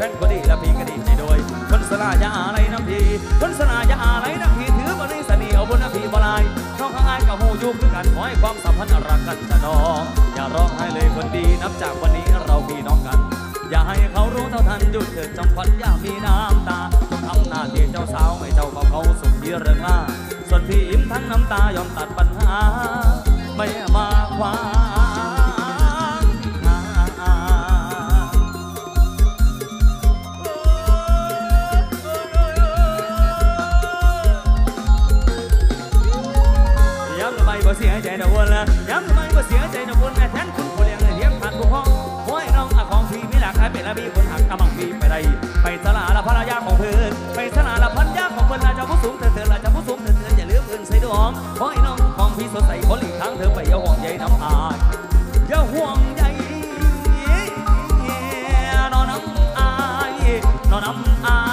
แฟนก็ดีและพี่ก็ดีใจโดยคนสลายาอะไรน้ำพี่คนสลายาอะไรน้ำพี่ถือบริสันีเอาบนน้ำพี่บลายน้องข้างอายกับหูยุบกันขอให้ความสัมพันธ์รักกันจะน้องอย่าร้องไห้เลยคนดีนับจากวันนี้เราพี่น้องกัน อย่าให้เขารู้เท่าทันหยุดเถิดจำฝันอย่ามีน้ำตาต้องทำหน้าที่เจ้าสาวให้เจ้าเขาเขาสุขเยื่เรงล่าส่วนพี่อิ่มทั้งน้ำตายอมตัดปัญหา ไม่มาคว้า เสียใจนะวนละย้ำไปว่าเสียใจนะวนแต่แทนคุณผู้เลี้ยงเลี้ยงผ่านผู้พ้องห้อยน้องอะของพี่ไม่หลักใครเป็นระบีคนหักกำลังพี่ไปได้ไปสลาละพรรยาของเพื่อนไปสลาละพันยาของเพื่อนราชผู้สูงเถิดเถิราชผู้สูงเถิดเถิอย่าลืมเอื่นใส่ดวงห้อยน้องของพี่สดใสคนหลีกทางเธอไปอย่าห่วงใยน้ำอายอย่าห่วงใยนอนน้ำอายนอนน้ำอาย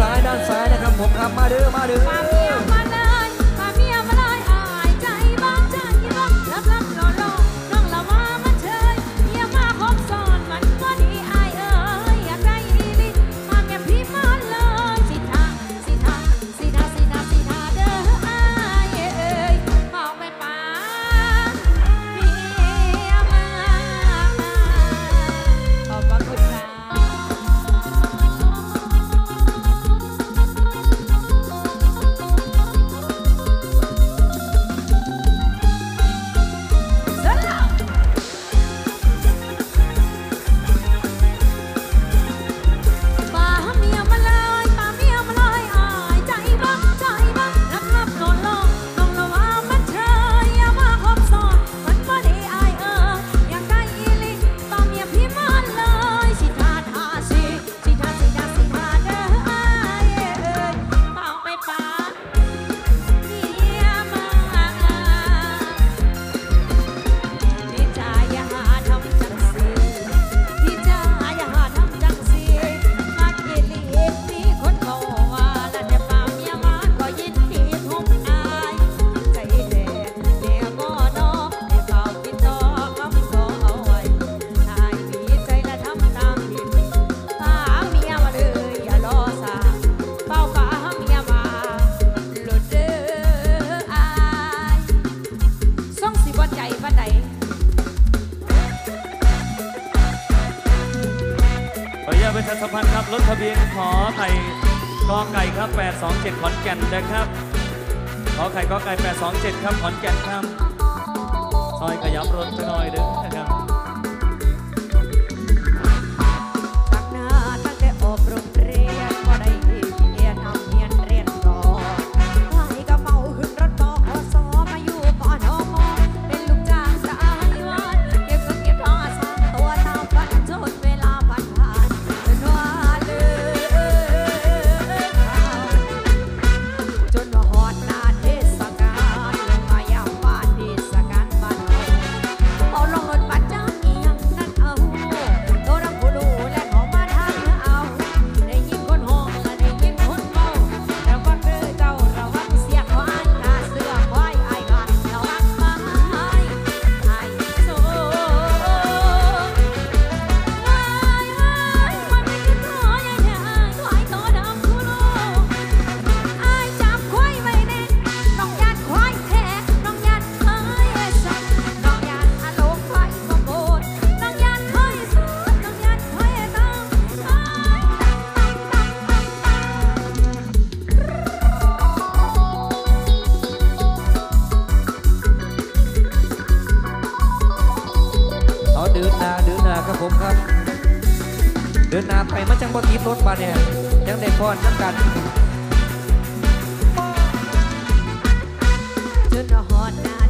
ซ้ายด้านซ้ายนะครับผมครับมาเด้อมาเด้อ รถทะเบียนขอไข่กอไก่ครับ 827 ขอนแก่นนะครับ ขอไข่กอไก่ 827 ครับ ขอนแก่นครับ ซอยขยับรถไปหน่อยเด้อนครับ เดินหน้าไปมันจังบ่ทีรถมาเนี่ยยังได้พรน้ำกันจนหอดหน้า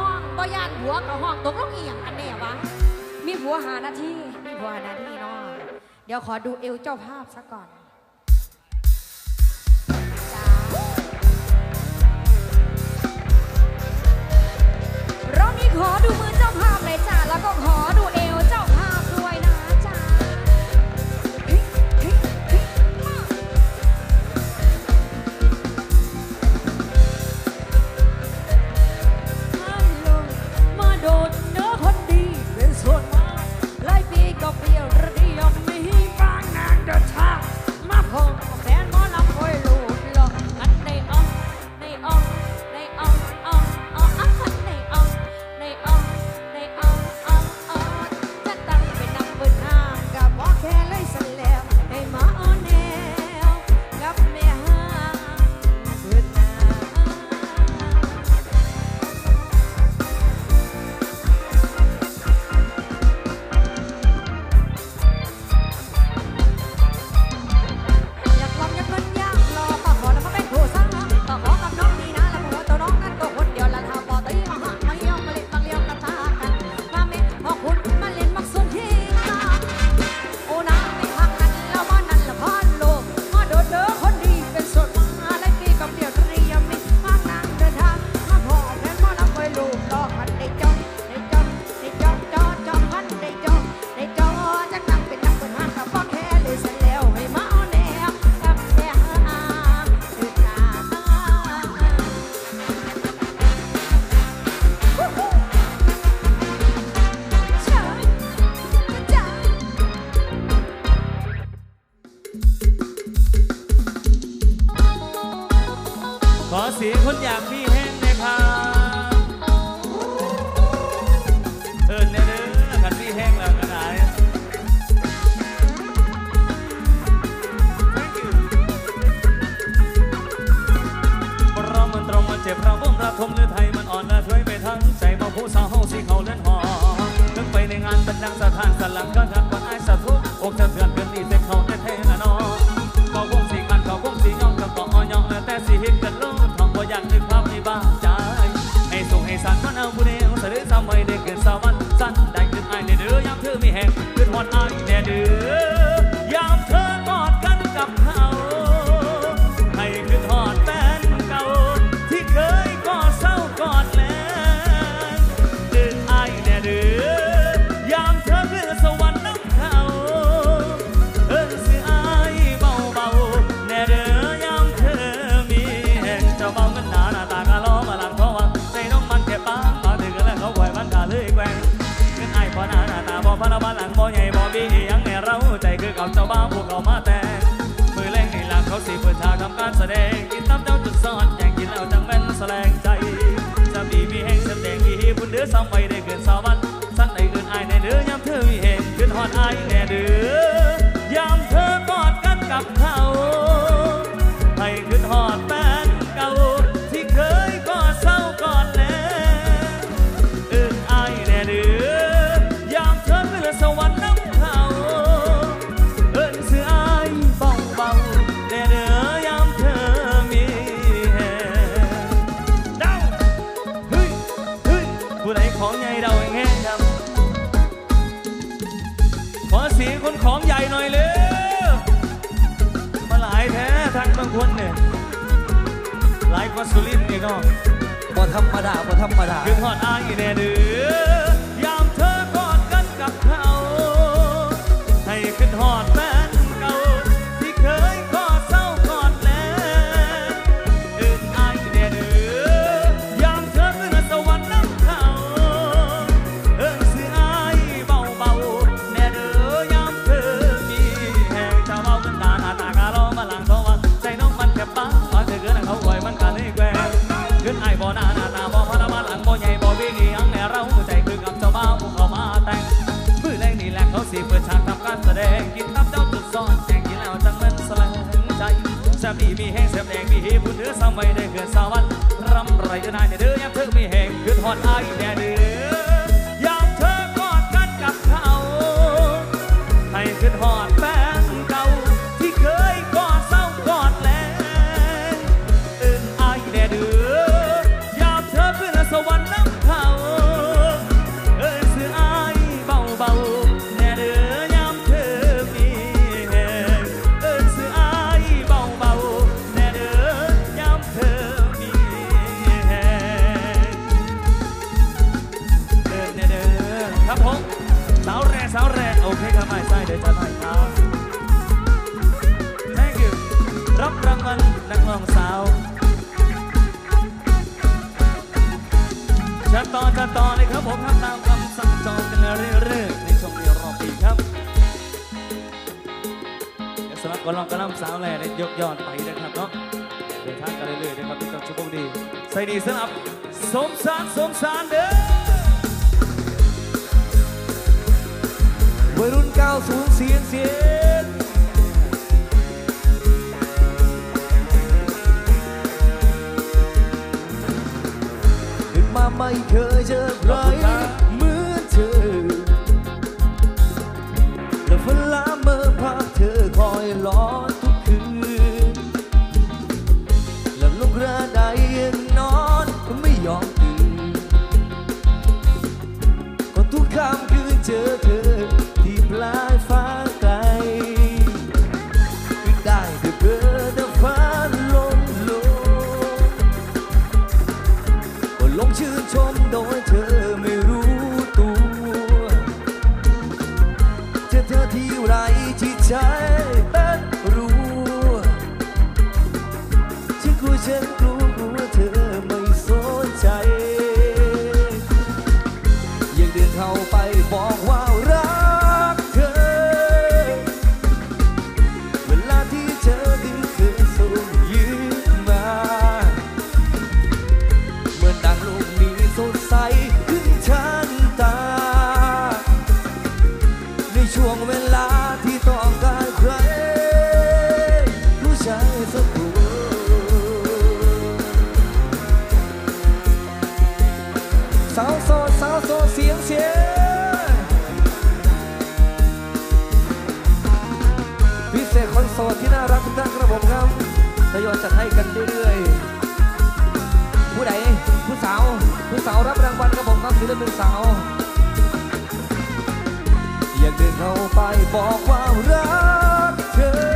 ห้องบ่ยานหัวกับห้องตกลงอีหยังกันแน่วะมีหัวหานาที่มีหัวหานาที่เนาะเดี๋ยวขอดูเอวเจ้าภาพซะก่อนรอบนี้ขอดูมือเจ้าภาพเลยจ้าแล้วก็ขอดูเอ จ้าบ้าวพวกเขามาแต่งมือแรงในหลักเขาสีเปิดทากทำการแสดงกินตามเจ้าจุดซ่อนอย่างกินแล้วจังแม่นแสลงใจจะมีมีแห่งจำแดงมีบุญเดือสาวไปได้เกินสาววันสั้นในเกินอายในเดือยามเธอมีเห็นขึ้นหอดอายแน่เดือ นี่ยไลฟ์วัสดุลินนี่น้องบอธรรมดาบอธรรมดาคือทอดอ้างแน่เดือยามเธอกอดกันกับเขา ให้ขึ้นหอด ดีมีแห้งเสียบแดงมีเฮผู้ถือสามไว้ได้เกิดสาวันรำไรจะนายในเดือยังเธอไมีแห้งคือทอดอายแน่เดือ ขั้นตอนขั้นตอนลยครับผมทำตามคำสั่งจองกันเรื่อยๆในช่วงนี้รอบปีครับเดี๋สำหรับกอลองกระลำสาวแหล่ในยกยอดไปนะครับเนาะเดินทางกันเรื่อยๆนะครับทุกท่านชุบดีใส่ดีสำหรับสมสารสมสารเด้อวัยรุ่น90เสียงเสียง ขึ้นมา ทยอยจัดให้กันเรื่อยๆ ผู้ใดผู้สาว ผู้สาวรับรางวัลครับผมครับศิลปินสาว อยากเดินเข้าไปบอกว่ารักเธอ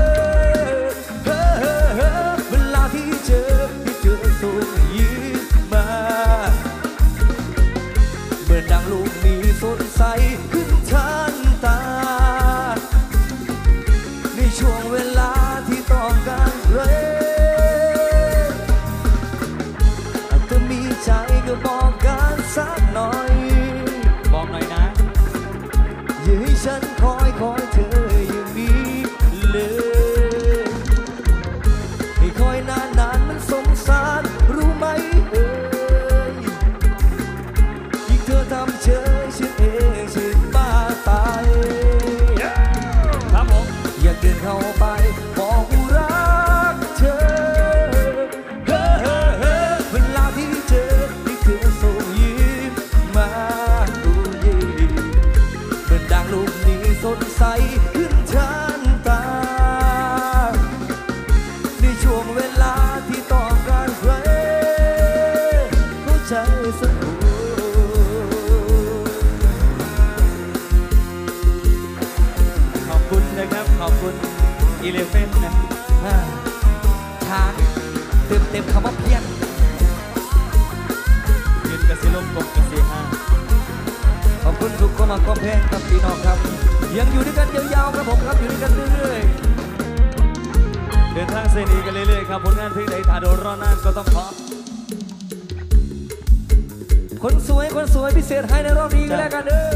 เต็มเต็มคำว่าเพียงยืนกระสิลมกบกระสีห้าขอบคุณทุกคนมาคอมเพลงครับพี่น้องครับ ยังอยู่ด้วยกันยาวๆครับผมครับอยู่ด้วยกันเรื่อยเดินทางเส้นนี้กันเรื่อยๆครับผลงานเพลงใดถ้าโดนรอนานก็ต้องขอๆคนสวยคนสวยพิเศษให้ในรอบนี้ก็แล้วกันเด้อ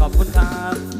ขอบคุณครับ